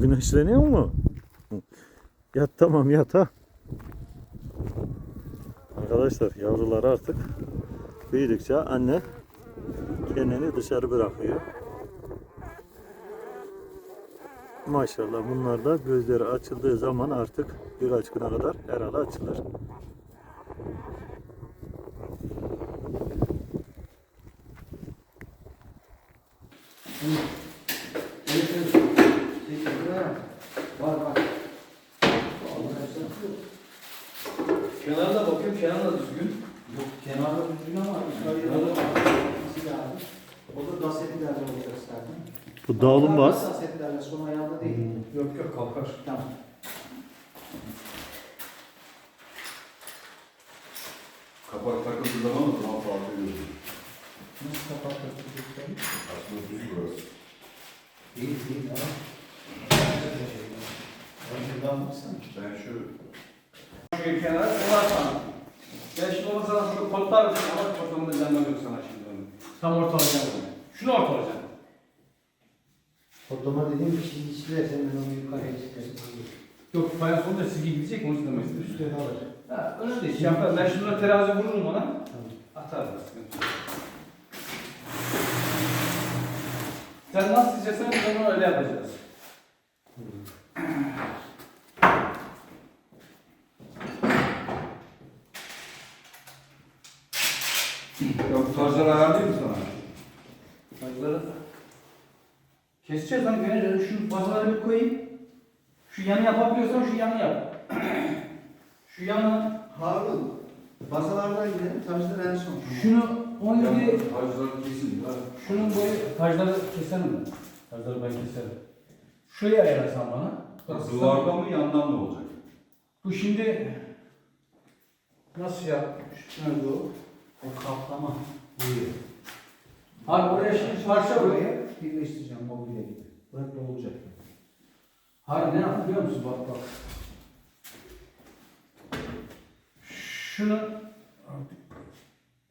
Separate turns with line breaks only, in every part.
Güneşleniyor mu? Yat tamam yat ha. Arkadaşlar yavrular artık büyüdükçe anne kendini dışarı bırakıyor. Maşallah bunlar da gözleri açıldığı zaman artık birkaç güne kadar herhalde açılır.
Var var. Kenarda bakıyorum, kenar da düzgün.
Yok kenarda nasıl lazım? O da dasetlerle olacak zaten.
Bu dağılım bas.
Dasetlerle son ayağında değil.
Yok yok kalkar.
Tamam.
Kapak takıldığı zaman da zaman farklı görüyorsun.
Nasıl kapattık çocukları?
Aslında düz burası.
Değil değil ama. Önceden baksana.
Ben şu
Şu kenara kolar sana. Ben şimdi onu sana şu kodlar ama ortamında canlı yok sana şimdi onu. Tam ortalayacağım onu. Şunu ortalayacağım.
Kodlama dediğim bir şey işlersen ben onu yukarıya çıkarım.
Yok bayağı sonunda çizgi gidecek onu istemek istedim.
Üstüne alır.
Ha öyle değil. Şey yapar. Ben şuna terazi vururum ona.
Tamam.
Atarım. Sen nasıl isteyeceksen onu öyle yapacağız.
ya bu tarzları ayarlayayım mı sana?
Saçları keseceğiz gene şu basaları bir koyayım. Şu yanı yapabiliyorsan şu yanı yap. şu yanı
Harun. Basalardan gidelim. Taşlar en son.
şunu 17
Tarzları kesin. ya.
şunun boyu tacları keserim mi? Tacları ben keserim. Şuraya ayarlasan bana. Bak,
Duvarda mı yandan mı olacak?
Bu şimdi nasıl yapmış? Nerede o?
O kaplama. Buyur.
Abi oraya şimdi parça. Buraya
birleştireceğim mobilya gibi. Böyle olacak.
Hayır ne yap biliyor musun? Bak bak. Şunu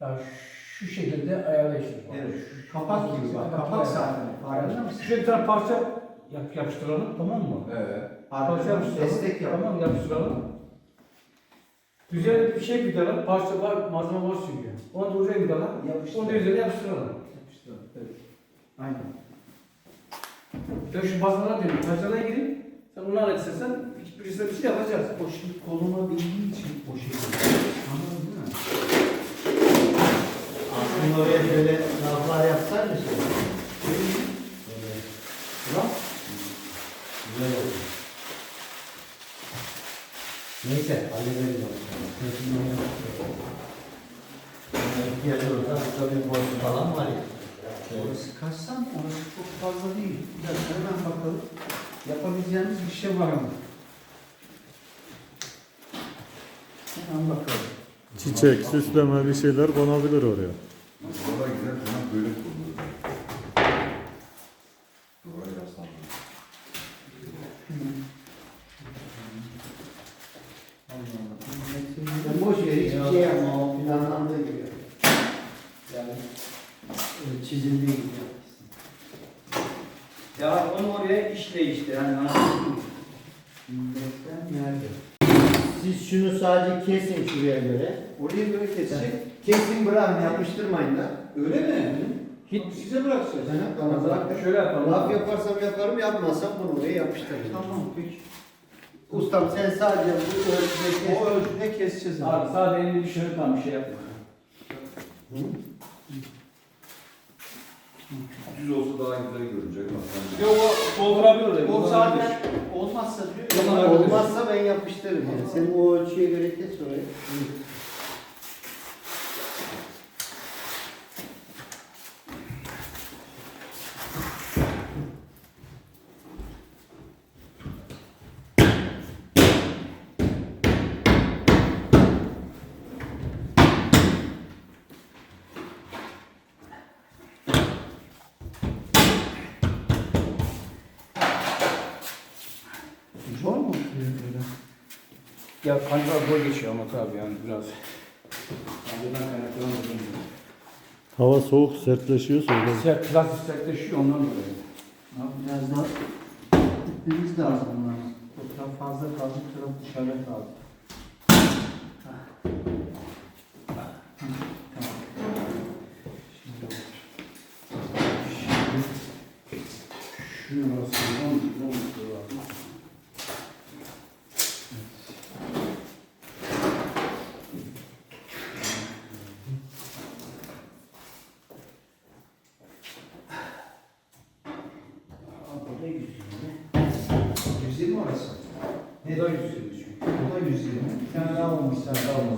ya şu şekilde ayarla işte. Bak.
Evet. Kapak gibi bak. Kapak zaten. Farkında mısın?
Şuraya bir tane parça yap, yapıştıralım tamam mı?
Ee,
Parça yapıştıralım.
destek yap.
Tamam yapıştıralım. Üzerine bir şey gidelim. Parça var, malzeme var çünkü. Onu da oraya gidelim.
Yapıştır.
Onu da üzerine yapıştıralım.
Yapıştır. Evet. Aynen.
Ben şu bazılara diyorum. Parçalara gireyim. Sen onu halletsen hiçbirisine bir şey yapacağız.
O şimdi koluma bindiği için o şey Anladın değil mi? Aslında oraya böyle laflar yapsaydı şey. Böyle. Laf. Güzel oldu. Neyse hallederiz onu. Sırtını oynatıyor. İhtiyacı olursa burada bir boşluk falan var ya. Orası kaç santim? Orası çok fazla değil. Bir hemen bakalım. Yapabileceğimiz bir şey var mı? Hemen bakalım.
Çiçek, süsleme bir şeyler konabilir oraya.
Duvara gider falan böyle kurulur. Duvara yaslanır.
Ben boş ver hiçbir şey yapma o planlandığı gibi. Yani e, çizildiği gibi yapmışsın.
Ya onu oraya işle işte. Yani anladın mı?
Milletten nerede? Siz şunu sadece kesin şuraya göre.
Orayı böyle kesecek.
Kesin bırakın yapıştırmayın da.
Öyle mi? Hiç size bırakacağız.
Bana, bana bırak.
Şöyle yapalım.
Laf yaparsam yaparım yapmazsam bunu oraya yapıştırırım.
Tamam peki.
Ustam sen sadece bu ölçüde kes.
O ölçüde keseceğiz abi. Sadece elini bir şöyle tam bir şey yapma.
Düz olsa daha güzel görünecek. aslında.
Yok o doldurabilir orayı.
O zaten olmazsa diyor. Olmazsa ben yapıştırırım yani. Senin o ölçüye göre kes oraya.
Ya kanka zor geçiyor ama tabii yani biraz. Kancadan kaynaklanan da bilmiyorum.
Hava soğuk, sertleşiyor sonra.
Sert, plastik sertleşiyor ondan dolayı.
Abi biraz daha gitmemiz lazım bunların. O taraf fazla kaldı, taraf dışarıda kaldı. Hah. Hah, Tamam. Şimdi olur. Şimdi şurası 10 kilometre var. Burada 120. 120 orası. Ne da 120 çünkü. Bu da 120. Bir tane daha olması lazım.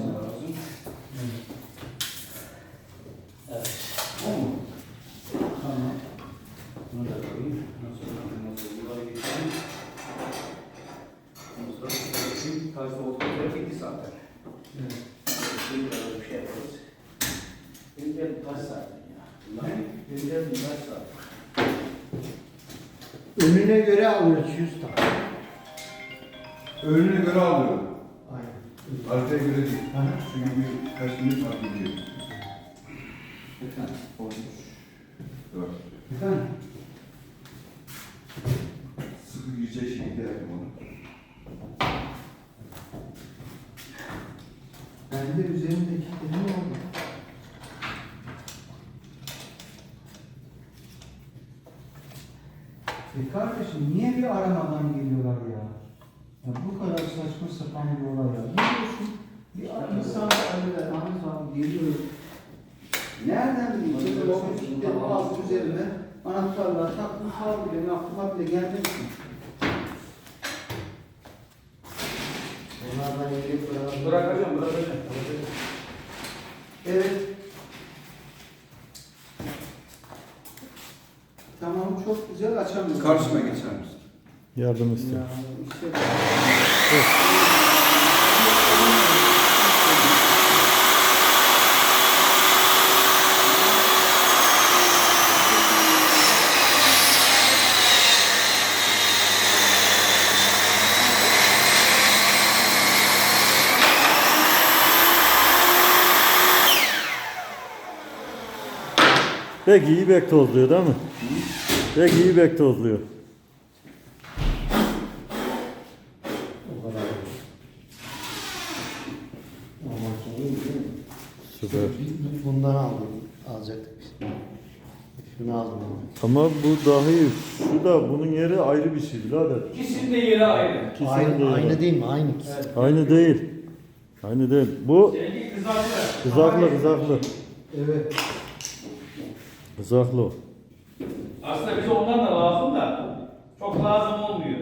Çünkü bir kaç minut fark ediyor.
Efendim.
Dört.
Efendim.
Sıkı girecek şekilde yapayım onu.
Bende üzerindeki ne oldu? E kardeşim niye bir aramadan geliyorlar ya? Ya bu kadar saçma sapan bir olay ya. Biliyorsun bir insan arıyor, Ahmet abi geliyor. Nereden bileyim? Böyle o müzikleri aldı üzerine anahtarlar taktım sağ bile aklıma bile gelmez ki.
Onlardan yedek bırakalım.
Bırakacağım, bırakacağım.
Evet. Tamam çok güzel açamıyorum.
Karşıma geçer misin?
Yardım
Ya
istiyor.
işte
Peki iyi bek tozluyor değil mi? Peki iyi bek tozluyor. Süper.
Bundan aldık. Alacaktık biz. Şunu aldım.
Ama bu dahi şu da bunun yeri ayrı bir şey birader.
İkisinin de yeri ayrı.
İkisinin de
Aynı,
yeri.
aynı değil mi? Aynı ikisi.
Evet.
Aynı değil. Aynı değil. Bu
Seninki kızaklı.
kızaklı kızaklı.
evet.
Kızaklı o.
Aslında bize ondan da lazım da çok lazım olmuyor.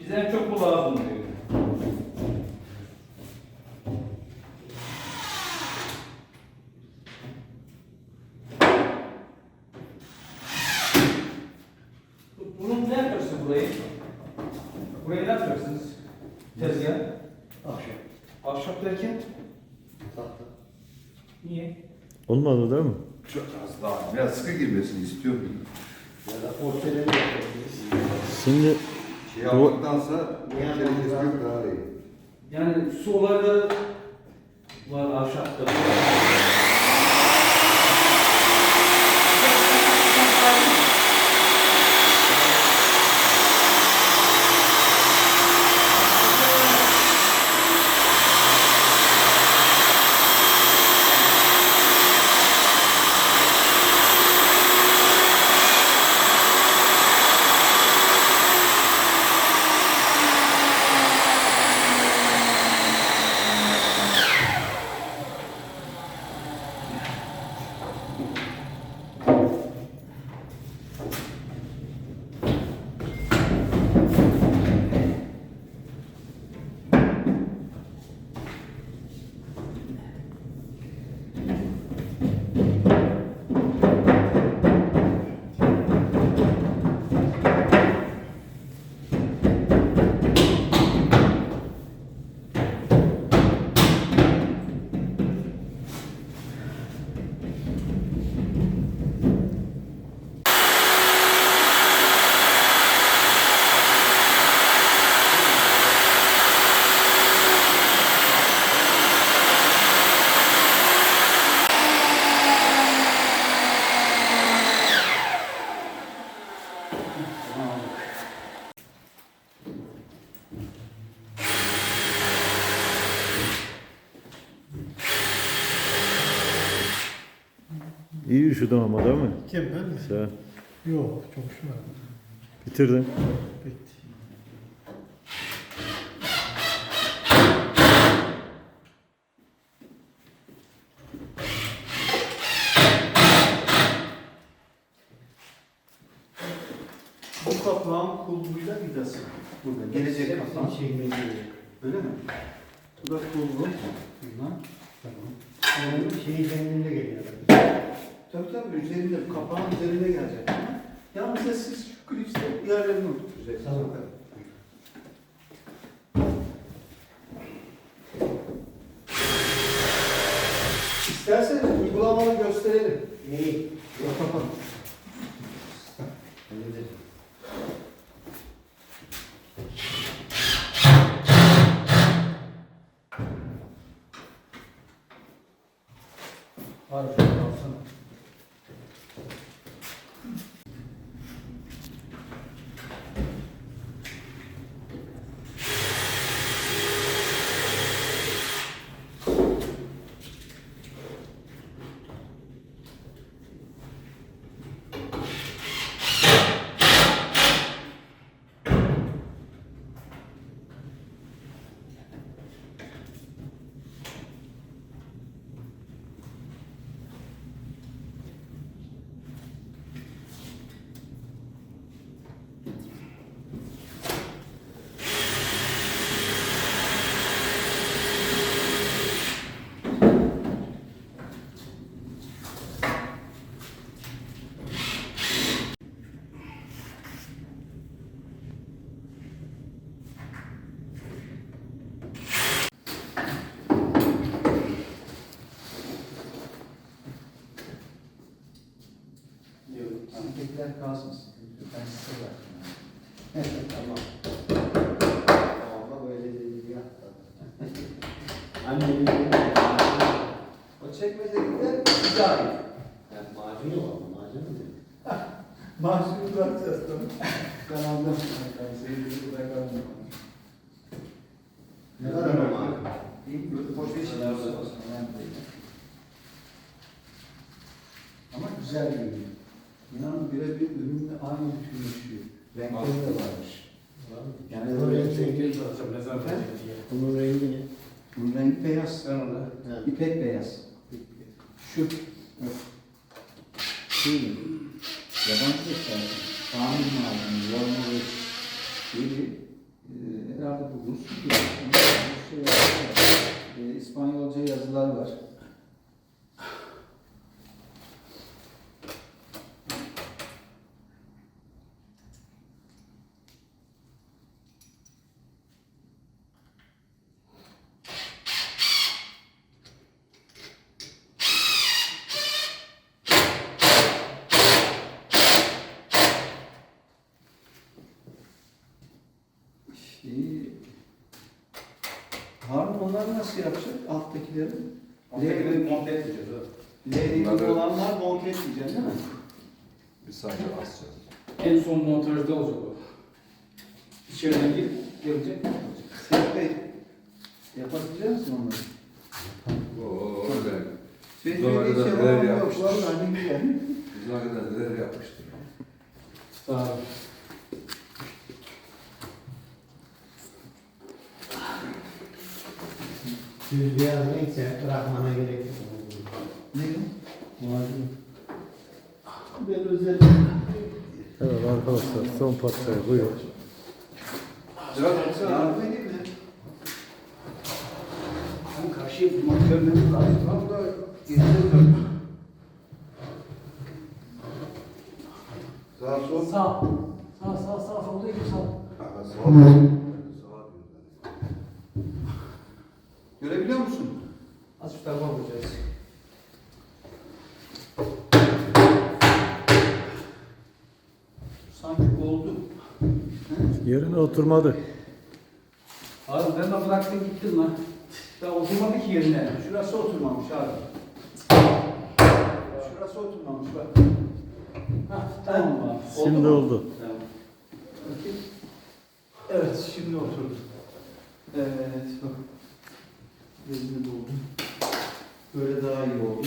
Bize çok bu lazım oluyor.
Olmadı değil mi?
Çok az daha. Biraz sıkı girmesini istiyorum.
Ya da porseleni yapabiliriz.
Şimdi
Şey
Bu-
yana
şey kesmek daha iyi.
Yani su olayları var ahşapta.
Üşüdün ama değil mi?
Kim ben mi?
Sen
Yok çok üşümedim.
bitirdin.
Bitti.
Bu kapağın kulbuyla vidası. Burada gelecek kapağın. Öyle mi? Bu da kulbu. Bundan. Tamam.
Onun şeyi kendinde geliyor.
Tabii tabii üzerinde, kapağın üzerinde gelecek. Yalnız da siz şu klipste yerlerini oturtacaksınız.
Tamam.
İsterseniz uygulamalı gösterelim.
İyi.
Yok.
Hallederiz.
Var şöyle alsana.
Yok. Sizinkiler kalsın. Ben size bırakayım. Evet, tamam.
Ama böyle dedi ya.
Annemin O çekmecelikler size ait.
Yani macunu var ama macunu ne?
Maaşını bırakacağız tabii. Ben anladım. Ben seyirciyi bırakalım.
Ne kadar o macun?
İyi, hoş bir şey. Önemli değil. Ama güzel geliyor. Ürünle aynı düşünmüş. Renkleri de varmış. Yani
Bunun
böyle
rengi,
Efendim?
bunun rengi ne?
Bunun rengi beyaz.
Sen orada.
Ha.
İpek beyaz. Şu. Evet. Değil. Yabancı eser. Tahmin malzeme, yorma ve gibi e, herhalde bu Rus var. E, İspanyolca yazılar var. İşte, Harun onları nasıl yapacak? Alttakileri.
Alttakileri monte evet.
L olanlar monte etmeyeceksin değil mi?
Bir saniye basacağız.
En son montajda olacak o. İçeriden gir, gelecek.
Seyit Bey, yapabilecek misin onları?
Oo, öyle.
Seyit
Zamana
Bey'de hiç
kadar
yapamam
neler
yok.
yapmıştır.
Vallahi ne güzel.
Biz ne kadar neler yapmıştık.
Sağ ol.
Düz beyaz renkse bırakmana gerek yok.
Ne?
Macun.
Ben özel.
Evet arkadaşlar son parçayı buyur.
Biraz
Yardım edeyim mi?
Sen karşıya durmak görmemiz lazım.
Tam da getiriyorum.
Sağ sol.
Sağ. Sağ sağ sağ solda gir sağ.
Sağ sol.
Görebiliyor musun?
Az şu tarafa vuracağız.
Sanki oldu.
Yerine oturmadı.
Abi ben de bıraktın gittin lan. Daha oturmadı ki yerine.
Şurası oturmamış abi. Şurası oturmamış bak.
Hah tamam abi.
Şimdi
mu?
oldu.
Tamam. Evet, şimdi oturdu. Evet, bak. Yerine doldu. Böyle daha iyi oldu.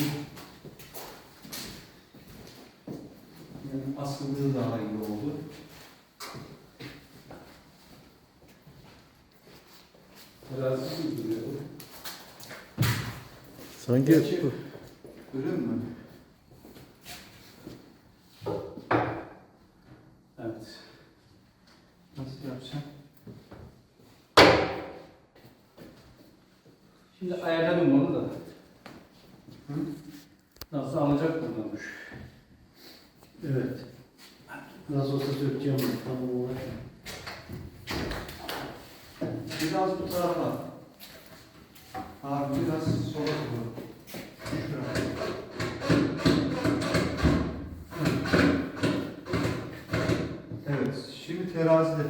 Yani asıldığı daha iyi oldu.
Terazisi mi duruyor?
Sanki
Gerçi- Öyle mi?
Evet. Nasıl yapacağım? Şimdi ayarladım onu da.
Hı?
Nasıl alacak buradan düş.
Evet. Nasıl olsa sökeceğim bunu. Tamam uğraşma.
Biraz bu tarafa. Abi biraz sola doğru. Şuraya. Evet, şimdi terazide.